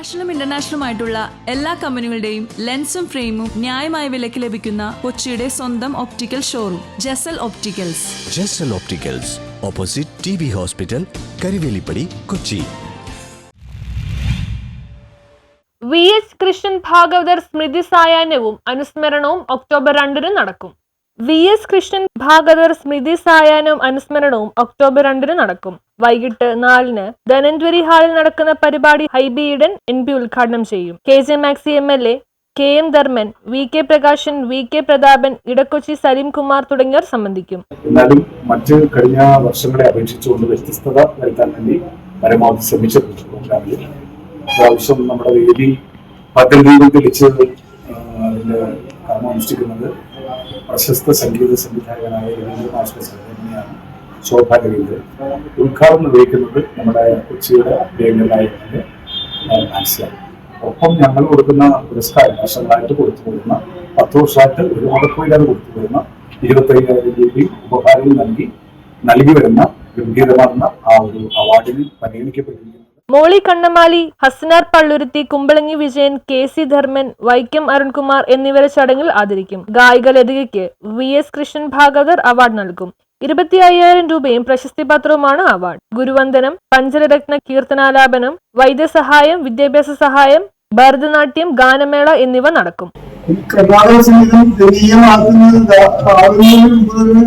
നാഷണലും ഇന്റർനാഷണലും ആയിട്ടുള്ള എല്ലാ കമ്പനികളുടെയും ലെൻസും ഫ്രെയിമും ന്യായമായ വിലയ്ക്ക് ലഭിക്കുന്ന കൊച്ചിയുടെ സ്വന്തം optical showroom Jasal opticals Jasal opticals opposite T B hospital Karivelippady Kochi V S Krishnan Bhagavathar സ്മൃതി സായാഹ്നവും അനുസ്മരണവും ഒക്ടോബർ രണ്ടിന് നടക്കും. വി എസ് കൃഷ്ണൻ ഭാഗവർ സ്മൃതി സായാഹ്നവും അനുസ്മരണവും ഒക്ടോബർ രണ്ടിന് നടക്കും. വൈകിട്ട് നാലിന് ധനഞ്ജരി ഹാളിൽ നടക്കുന്ന പരിപാടി ഹൈബി ഈഡൻ എൻ പി ഉദ്ഘാടനം ചെയ്യും. K J Maxi M L A K M Dharman V K Prakashan V K Prathapan Edakochi Saleem Kumar തുടങ്ങിയവർ സംബന്ധിക്കും. എന്നാലും മറ്റ് കഴിഞ്ഞ വർഷങ്ങളെ അപേക്ഷിച്ചുകൊണ്ട് വ്യത്യസ്തത വരുത്താൻ വേണ്ടി പരമാവധി ശ്രമിച്ചിട്ടുണ്ട്. നമ്മുടെ വേദി കർമ്മം അനുഷ്ഠിക്കുന്നത് പ്രശസ്ത സംഗീത സംവിധായകനായ രവീന്ദ്ര മാസ്റ്റർ സംഘടനയാണ് ശോഭാ രവീന്ദ്രൻ. ഉദ്ഘാടനം നിർവഹിക്കുന്നത് നമ്മുടെ കൊച്ചിയുടെ പ്രിയങ്കരായ മാനസിയാണ് ഒപ്പം ഞങ്ങൾ കൊടുക്കുന്ന പുരസ്കാരം വർഷങ്ങളായിട്ട് കൊടുത്തു കൊടുക്കുന്ന പത്ത് വർഷമായിട്ട് ഒരു മുടക്കമില്ലാതെ കൊടുത്തു വരുന്ന ഇരുപത്തയ്യായിരം രൂപയും ഉപഹാരവും നൽകി നൽകി വരുന്ന ഗംഭീരമാർന്ന ആ ഒരു അവാർഡിന് പരിഗണിക്കപ്പെട്ടിരിക്കുന്നത് മോളി കണ്ണമാലി ഹസ്നാർ പള്ളുരുത്തി കുമ്പളങ്ങി വിജയൻ കെ സി ധർമ്മൻ വൈക്കം അരുൺകുമാർ എന്നിവരെ ചടങ്ങിൽ ആദരിക്കും. ഗായിക ലതികയ്ക്ക് V S Krishnan Bhagavathar award നൽകും. ഇരുപത്തി അയ്യായിരം രൂപയും പ്രശസ്തി പത്രവുമാണ് അവാർഡ്. ഗുരുവന്ദനം പഞ്ചരരത്ന കീർത്തനാലാപനം വൈദ്യസഹായം വിദ്യാഭ്യാസ സഹായം ഭരതനാട്യം ഗാനമേള എന്നിവ നടക്കും. കർണാടക സംഗീതം ജനീയമാക്കുന്നത് ആകുന്നതിന്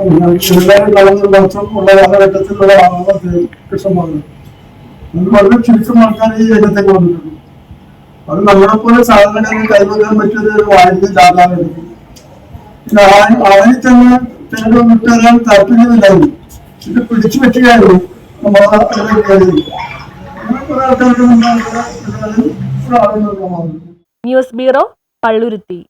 കലർന്ന മാത്രം ഉള്ള കാലഘട്ടത്തിലുള്ള ആളാണ് കൃഷ്ണമാകുന്നത് അത് വളരെ ചുരുക്കം ആൾക്കാർ ഈ രംഗത്തേക്ക് വന്നിട്ടുണ്ട് അത് നമ്മളെ പോലെ സാധാരണക്കാരെ കൈവക്കാൻ പറ്റിയൊരു ഒരു വാണിജ്യ ജാഥാവായിരിക്കും പിന്നെ അവനിൽ തന്നെ തേടും വിട്ടുതരാൻ താല്പര്യമില്ലായിരുന്നു ഇത് പിടിച്ചു പറ്റുകയായിരുന്നു നമ്മൾ അതിനെ കയറി കുറെ ആൾക്കാർക്ക് ന്യൂസ് ബ്യൂറോ പള്ളുരുത്തി